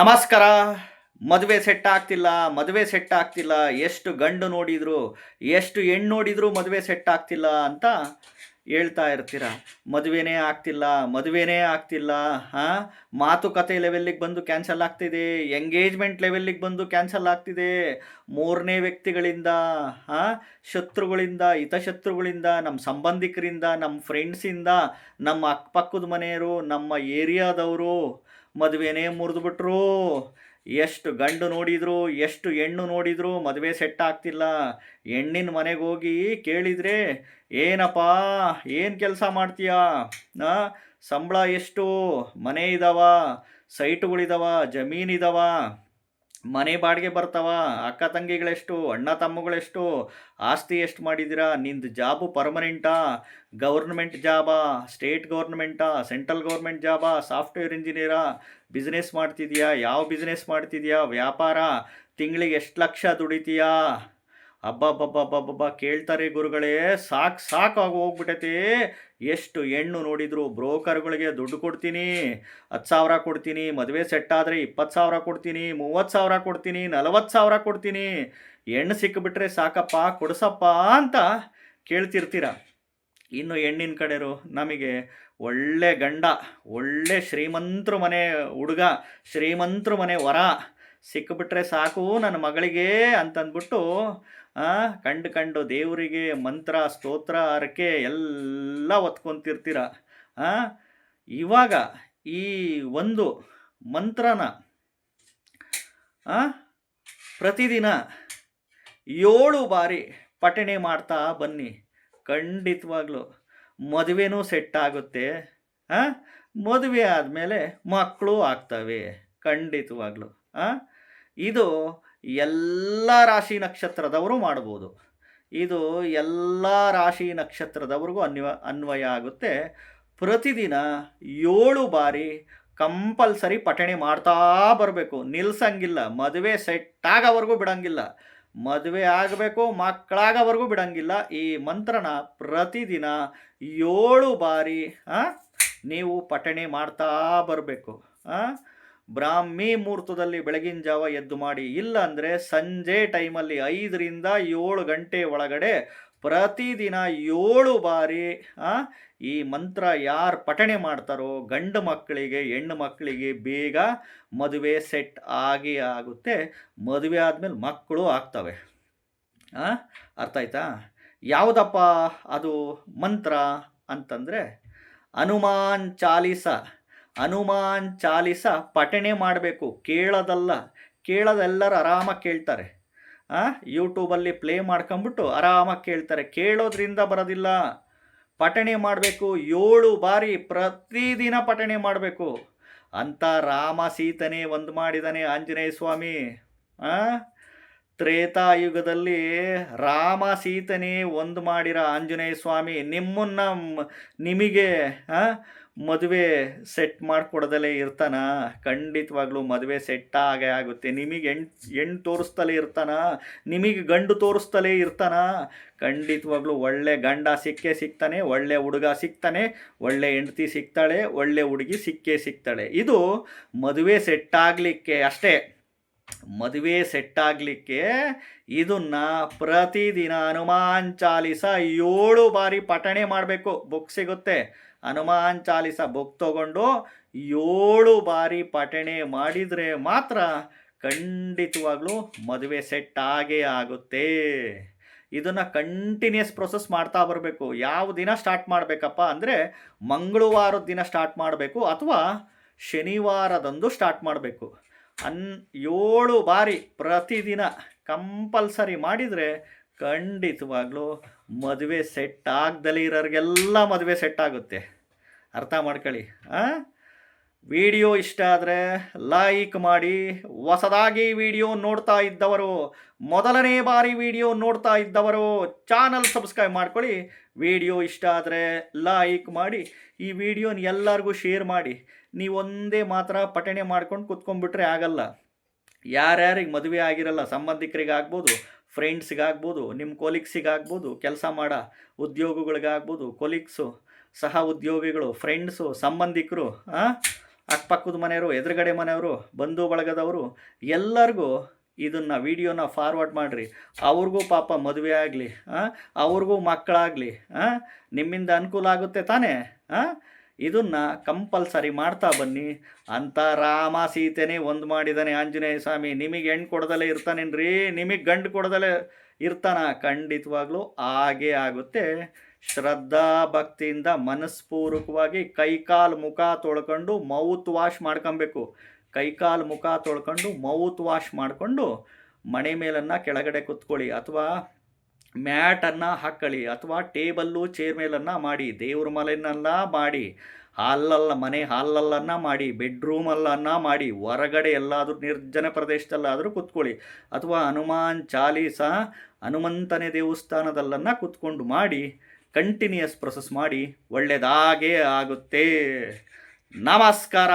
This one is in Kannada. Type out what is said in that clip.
ನಮಸ್ಕಾರ. ಮದುವೆ ಸೆಟ್ ಆಗ್ತಿಲ್ಲ, ಮದುವೆ ಸೆಟ್ ಆಗ್ತಿಲ್ಲ, ಎಷ್ಟು ಗಂಡು ನೋಡಿದ್ರು, ಎಷ್ಟು ಹೆಣ್ಣು ನೋಡಿದ್ರು ಮದುವೆ ಸೆಟ್ ಆಗ್ತಿಲ್ಲ ಅಂತ ಹೇಳ್ತಾ ಇರ್ತೀರ? ಮದುವೆನೇ ಆಗ್ತಿಲ್ಲ ಮದುವೆನೇ ಆಗ್ತಿಲ್ಲ, ಹಾಂ? ಮಾತುಕತೆ ಲೆವೆಲ್ಲಿಗೆ ಬಂದು ಕ್ಯಾನ್ಸಲ್ ಆಗ್ತಿದೆ ಎಂಗೇಜ್ಮೆಂಟ್ ಲೆವೆಲ್ಲಿಗೆ ಬಂದು ಕ್ಯಾನ್ಸಲ್ ಆಗ್ತಿದೆ. ಮೂರನೇ ವ್ಯಕ್ತಿಗಳಿಂದ, ಹಾಂ? ಶತ್ರುಗಳಿಂದ, ಹಿತಶತ್ರುಗಳಿಂದ ನಮ್ಮ ಸಂಬಂಧಿಕರಿಂದ ನಮ್ಮ ಫ್ರೆಂಡ್ಸಿಂದ ನಮ್ಮ ಅಕ್ಕಪಕ್ಕದ ಮನೆಯವರು, ನಮ್ಮ ಏರಿಯಾದವರು ಮದುವೆನೇ ಮುರಿದ್ಬಿಟ್ರು. ಎಷ್ಟು ಗಂಡು ನೋಡಿದ್ರು, ಎಷ್ಟು ಹೆಣ್ಣು ನೋಡಿದ್ರು ಮದುವೆ ಸೆಟ್ ಆಗ್ತಿಲ್ಲ. ಹೆಣ್ಣಿನ ಮನೆಗೆ ಹೋಗಿ ಕೇಳಿದರೆ, ಏನಪ್ಪ, ಏನು ಕೆಲಸ ಮಾಡ್ತೀಯಾ? ಸಂಬಳ ಎಷ್ಟು? ಮನೆ ಇದಾವ ಸೈಟುಗಳಿದಾವ ಜಮೀನಿದಾವ ಮನೆ ಬಾಡಿಗೆ ಬರ್ತಾವ, ಅಕ್ಕ ತಂಗಿಗಳೆಷ್ಟು, ಅಣ್ಣ ತಮ್ಮಗಳೆಷ್ಟು, ಆಸ್ತಿ ಎಷ್ಟು ಮಾಡಿದ್ದೀರಾ ನಿಂದು ಜಾಬು ಪರ್ಮನೆಂಟಾ ಗೌರ್ಮೆಂಟ್ ಜಾಬಾ? ಸ್ಟೇಟ್ ಗೌರ್ಮೆಂಟಾ ಸೆಂಟ್ರಲ್ ಗೌರ್ಮೆಂಟ್ ಜಾಬಾ? ಸಾಫ್ಟ್ವೇರ್ ಇಂಜಿನಿಯರಾ? ಬಿಸ್ನೆಸ್ ಮಾಡ್ತಿದ್ಯಾ? ಯಾವ ಬಿಸ್ನೆಸ್ ಮಾಡ್ತಿದ್ಯಾ ವ್ಯಾಪಾರ? ತಿಂಗಳಿಗೆ ಎಷ್ಟು ಲಕ್ಷ ದುಡಿತೀಯಾ? ಅಬ್ಬಬ್ಬಬ್ಬಬ್ಬಬ್ಬ ಕೇಳ್ತಾರೆ ಗುರುಗಳೇ, ಸಾಕು ಸಾಕಾಗಿ ಹೋಗ್ಬಿಟ್ಟೈತಿ ಎಷ್ಟು ಹೆಣ್ಣು ನೋಡಿದ್ರು ಬ್ರೋಕರ್ಗಳಿಗೆ ದುಡ್ಡು ಕೊಡ್ತೀನಿ, ಹತ್ತು ಸಾವಿರ ಕೊಡ್ತೀನಿ, ಮದುವೆ ಸೆಟ್ ಆದರೆ ಇಪ್ಪತ್ತು ಸಾವಿರ ಕೊಡ್ತೀನಿ, ಮೂವತ್ತು ಸಾವಿರ ಕೊಡ್ತೀನಿ, ನಲವತ್ತು ಸಾವಿರ ಕೊಡ್ತೀನಿ. ಹೆಣ್ಣು ಸಿಕ್ಕಿಬಿಟ್ರೆ ಸಾಕಪ್ಪ, ಕೊಡಿಸಪ್ಪ ಅಂತ ಕೇಳ್ತಿರ್ತೀರ. ಇನ್ನು ಹೆಣ್ಣಿನ ಕಡೆರು ನಮಗೆ ಒಳ್ಳೆ ಗಂಡ, ಒಳ್ಳೆ ಶ್ರೀಮಂತರು ಮನೆ ಹುಡುಗ, ಶ್ರೀಮಂತರು ಮನೆ ವರ ಸಿಕ್ಕಿಬಿಟ್ರೆ ಸಾಕು ನನ್ನ ಮಗಳಿಗೆ ಅಂತಂದ್ಬಿಟ್ಟು ಕಂಡು ಕಂಡು ದೇವರಿಗೆ ಮಂತ್ರ, ಸ್ತೋತ್ರ, ಹರಕೆ ಎಲ್ಲ ಒತ್ಕೊತಿರ್ತೀರ ಇವಾಗ ಈ ಒಂದು ಮಂತ್ರನ ಪ್ರತಿದಿನ ಏಳು ಬಾರಿ ಪಠಣೆ ಮಾಡ್ತಾ ಬನ್ನಿ ಖಂಡಿತವಾಗ್ಲೂ ಮದುವೆನೂ ಸೆಟ್ ಆಗುತ್ತೆ? ಮದುವೆ ಆದಮೇಲೆ ಮಕ್ಕಳು ಆಗ್ತವೆ ಖಂಡಿತವಾಗ್ಲೂ? ಇದು ಎಲ್ಲ ರಾಶಿ ನಕ್ಷತ್ರದವರು ಮಾಡ್ಬೋದು. ಇದು ಎಲ್ಲ ರಾಶಿ ನಕ್ಷತ್ರದವ್ರಿಗೂ ಅನ್ವ, ಅನ್ವಯ ಆಗುತ್ತೆ. ಪ್ರತಿದಿನ ಏಳು ಬಾರಿ ಕಂಪಲ್ಸರಿ ಪಠಣೆ ಮಾಡ್ತಾ ಬರಬೇಕು. ನಿಲ್ಸಂಗಿಲ್ಲ. ಮದುವೆ ಸೆಟ್ ಆಗೋವರೆಗೂ ಬಿಡಂಗಿಲ್ಲ. ಮದುವೆ ಆಗಬೇಕು, ಮಕ್ಕಳಾಗೋವರೆಗೂ ಬಿಡಂಗಿಲ್ಲ. ಈ ಮಂತ್ರನ ಪ್ರತಿದಿನ ಏಳು ಬಾರಿ ನೀವು ಪಠಣೆ ಮಾಡ್ತಾ ಬರಬೇಕು. ಬ್ರಾಹ್ಮಿ ಮುಹೂರ್ತದಲ್ಲಿ ಬೆಳಗಿನ ಜಾವ ಎದ್ದು ಮಾಡಿ, ಇಲ್ಲ ಅಂದರೆ ಸಂಜೆ ಟೈಮಲ್ಲಿ ಐದರಿಂದ ಏಳು ಗಂಟೆ ಒಳಗಡೆ ಪ್ರತಿದಿನ ಏಳು ಬಾರಿ ಈ ಮಂತ್ರ ಯಾರು ಪಠಣೆ ಮಾಡ್ತಾರೋ ಗಂಡು ಮಕ್ಕಳಿಗೆ, ಹೆಣ್ಣು ಮಕ್ಕಳಿಗೆ ಬೇಗ ಮದುವೆ ಸೆಟ್ ಆಗಿ ಆಗುತ್ತೆ. ಮದುವೆ ಆದಮೇಲೆ ಮಕ್ಕಳು ಆಗ್ತವೆ? ಅರ್ಥ ಆಯ್ತಾ? ಯಾವುದಪ್ಪ ಅದು ಮಂತ್ರ ಅಂತಂದರೆ, ಹನುಮಾನ್ ಚಾಲಿಸ. ಹನುಮಾನ್ ಚಾಲಿಸ ಪಠಣೆ ಮಾಡಬೇಕು. ಕೇಳೋದಲ್ಲ, ಕೇಳೋದೆಲ್ಲರೂ ಆರಾಮಾಗಿ ಕೇಳ್ತಾರೆ. ಹಾಂ ಯೂಟ್ಯೂಬಲ್ಲಿ ಪ್ಲೇ ಮಾಡ್ಕೊಂಬಿಟ್ಟು ಆರಾಮಾಗಿ ಕೇಳ್ತಾರೆ. ಕೇಳೋದ್ರಿಂದ ಬರೋದಿಲ್ಲ. ಪಠಣೆ ಮಾಡಬೇಕು. ಏಳು ಬಾರಿ ಪ್ರತಿದಿನ ಪಠಣೆ ಮಾಡಬೇಕು. ಅಂತ ರಾಮ ಸೀತನೇ ಒಂದು ಮಾಡಿದಾನೆ ಆಂಜನೇಯ ಸ್ವಾಮಿ. ಆ? ತ್ರೇತಾಯುಗದಲ್ಲಿ ರಾಮ ಸೀತನೇ ಒಂದು ಮಾಡಿರೋ ಆಂಜನೇಯ ಸ್ವಾಮಿ, ನಿಮ್ಮನ್ನ ನಿಮಗೆ ಮದುವೆ ಸೆಟ್ ಮಾಡಿಕೊಡದಲ್ಲೇ ಇರ್ತಾನ? ಖಂಡಿತವಾಗ್ಲೂ ಮದುವೆ ಸೆಟ್ ಆಗೇ ಆಗುತ್ತೆ. ನಿಮಗೆ ಹೆಣ್ ಹೆಣ್ಣು ತೋರಿಸ್ತಲೇ ಇರ್ತಾನ? ನಿಮಗೆ ಗಂಡು ತೋರಿಸ್ತಲೇ ಇರ್ತಾನ? ಖಂಡಿತವಾಗ್ಲೂ ಒಳ್ಳೆ ಗಂಡ ಸಿಕ್ಕೇ ಸಿಗ್ತಾನೆ ಒಳ್ಳೆ ಹುಡುಗ ಸಿಗ್ತಾನೆ ಒಳ್ಳೆ ಹೆಂಡತಿ ಸಿಗ್ತಾಳೆ ಒಳ್ಳೆ ಹುಡುಗಿ ಸಿಕ್ಕೇ ಸಿಗ್ತಾಳೆ ಇದು ಮದುವೆ ಸೆಟ್ ಆಗಲಿಕ್ಕೆ ಅಷ್ಟೇ. ಮದುವೆ ಸೆಟ್ ಆಗಲಿಕ್ಕೆ ಇದನ್ನ ಪ್ರತಿದಿನ ಹನುಮಾನ್ ಚಾಲಿಸ ಏಳು ಬಾರಿ ಪಠಣೆ ಮಾಡಬೇಕು. ಬುಕ್ ಸಿಗುತ್ತೆ. ಹನುಮಾನ್ ಚಾಲಿಸ ಬುಕ್ ತಗೊಂಡು ಏಳು ಬಾರಿ ಪಠಣೆ ಮಾಡಿದರೆ ಮಾತ್ರ ಖಂಡಿತವಾಗ್ಲೂ ಮದುವೆ ಸೆಟ್ ಆಗೇ ಆಗುತ್ತೆ. ಇದನ್ನು ಕಂಟಿನ್ಯೂಸ್ ಪ್ರೊಸೆಸ್ ಮಾಡ್ತಾ ಬರಬೇಕು. ಯಾವ ದಿನ ಸ್ಟಾರ್ಟ್ ಮಾಡಬೇಕಪ್ಪ ಅಂದರೆ ಮಂಗಳವಾರದ ದಿನ ಸ್ಟಾರ್ಟ್ ಮಾಡಬೇಕು ಅಥವಾ ಶನಿವಾರದಂದು ಸ್ಟಾರ್ಟ್ ಮಾಡಬೇಕು. ಅನ್ ಏಳು ಬಾರಿ ಪ್ರತಿದಿನ ಕಂಪಲ್ಸರಿ ಮಾಡಿದರೆ ಖಂಡಿತವಾಗ್ಲೂ ಮದುವೆ ಸೆಟ್ ಆಗ್ದಲೇ ಇರೋರಿಗೆಲ್ಲ ಮದುವೆ ಸೆಟ್ ಆಗುತ್ತೆ. ಅರ್ಥ ಮಾಡ್ಕೊಳ್ಳಿ, ಆ? ವಿಡಿಯೋ ಇಷ್ಟ ಆದರೆ ಲೈಕ್ ಮಾಡಿ. ಹೊಸದಾಗಿ ವಿಡಿಯೋ ನೋಡ್ತಾ ಇದ್ದವರು, ಮೊದಲನೇ ಬಾರಿ ವಿಡಿಯೋ ನೋಡ್ತಾ ಇದ್ದವರು ಚಾನಲ್ ಸಬ್ಸ್ಕ್ರೈಬ್ ಮಾಡ್ಕೊಳ್ಳಿ. ವಿಡಿಯೋ ಇಷ್ಟ ಆದರೆ ಲೈಕ್ ಮಾಡಿ. ಈ ವಿಡಿಯೋನ ಎಲ್ಲರಿಗೂ ಶೇರ್ ಮಾಡಿ. ನೀವು ಒಂದೇ ಮಾತ್ರ ಪಠಣೆ ಮಾಡ್ಕೊಂಡು ಕುತ್ಕೊಂಡ್ಬಿಟ್ರೆ ಆಗಲ್ಲ. ಯಾರ್ಯಾರಿಗೆ ಮದುವೆ ಆಗಿರಲ್ಲ, ಸಂಬಂಧಿಕರಿಗಾಗ್ಬೋದು ಫ್ರೆಂಡ್ಸ್ಗಾಗ್ಬೋದು ನಿಮ್ಮ ಕೊಲೀಗ್ಸಿಗಾಗ್ಬೋದು ಕೆಲಸ ಮಾಡ, ಉದ್ಯೋಗಗಳಿಗಾಗ್ಬೋದು ಕೊಲೀಗ್ಸು ಸಹ ಉದ್ಯೋಗಿಗಳು ಫ್ರೆಂಡ್ಸು ಸಂಬಂಧಿಕರು ಅಕ್ಕಪಕ್ಕದ ಮನೆಯವರು, ಎದುರುಗಡೆ ಮನೆಯವರು, ಬಂಧು ಬಳಗದವರು, ಎಲ್ಲರಿಗೂ ಇದನ್ನು ವಿಡಿಯೋನ ಫಾರ್ವರ್ಡ್ ಮಾಡಿರಿ. ಅವ್ರಿಗೂ ಪಾಪ ಮದುವೆ ಆಗಲಿ ಅವ್ರಿಗೂ ಮಕ್ಕಳಾಗಲಿ ನಿಮ್ಮಿಂದ ಅನುಕೂಲ ಆಗುತ್ತೆ ತಾನೇ ಇದನ್ನು ಕಂಪಲ್ಸರಿ ಮಾಡ್ತಾ ಬನ್ನಿ. ಅಂತ ರಾಮ ಸೀತೆನೇ ಒಂದು ಮಾಡಿದ್ದಾನೆ ಆಂಜನೇಯ ಸ್ವಾಮಿ. ನಿಮಗೆ ಹೆಣ್ಣು ಕೊಡದಲ್ಲೇ ಇರ್ತಾನೇನ್ರಿ? ನಿಮಗೆ ಗಂಡು ಕೊಡದಲ್ಲೇ ಇರ್ತಾನ? ಖಂಡಿತವಾಗ್ಲೂ ಹಾಗೇ ಆಗುತ್ತೆ. ಶ್ರದ್ಧಾ ಭಕ್ತಿಯಿಂದ ಮನಸ್ಪೂರ್ವಕವಾಗಿ ಕೈಕಾಲು ಮುಖ ತೊಳ್ಕೊಂಡು ಮೌತ್ ವಾಶ್ ಮಾಡ್ಕೊಬೇಕು. ಕೈಕಾಲು ಮುಖ ತೊಳ್ಕೊಂಡು ಮೌತ್ ವಾಶ್ ಮಾಡಿಕೊಂಡು ಮಣೆ ಮೇಲನ್ನು ಕೆಳಗಡೆ ಕುತ್ಕೊಳ್ಳಿ ಅಥವಾ ಮ್ಯಾಟನ್ನು ಹಾಕ್ಕೊಳ್ಳಿ ಅಥವಾ ಟೇಬಲ್ಲು ಚೇರ್ ಮೇಲನ್ನು ಮಾಡಿ, ದೇವ್ರ ಮಲೆಯನ್ನೆಲ್ಲ ಮಾಡಿ, ಹಾಲಲ್ಲ ಮನೆ ಹಾಲಲ್ಲನ್ನು ಮಾಡಿ ಬೆಡ್ರೂಮಲ್ಲನ್ನ ಮಾಡಿ, ಹೊರಗಡೆ ಎಲ್ಲಾದರೂ ನಿರ್ಜನ ಪ್ರದೇಶದಲ್ಲಾದರೂ ಕುತ್ಕೊಳ್ಳಿ ಅಥವಾ ಹನುಮಾನ್ ಚಾಲೀಸ ಹನುಮಂತನೇ ದೇವಸ್ಥಾನದಲ್ಲನ್ನು ಕುತ್ಕೊಂಡು ಮಾಡಿ ಕಂಟಿನ್ಯೂಯಸ್ ಪ್ರೊಸೆಸ್ ಮಾಡಿ ಒಳ್ಳೆಯದಾಗೇ ಆಗುತ್ತೆ. ನಮಸ್ಕಾರ.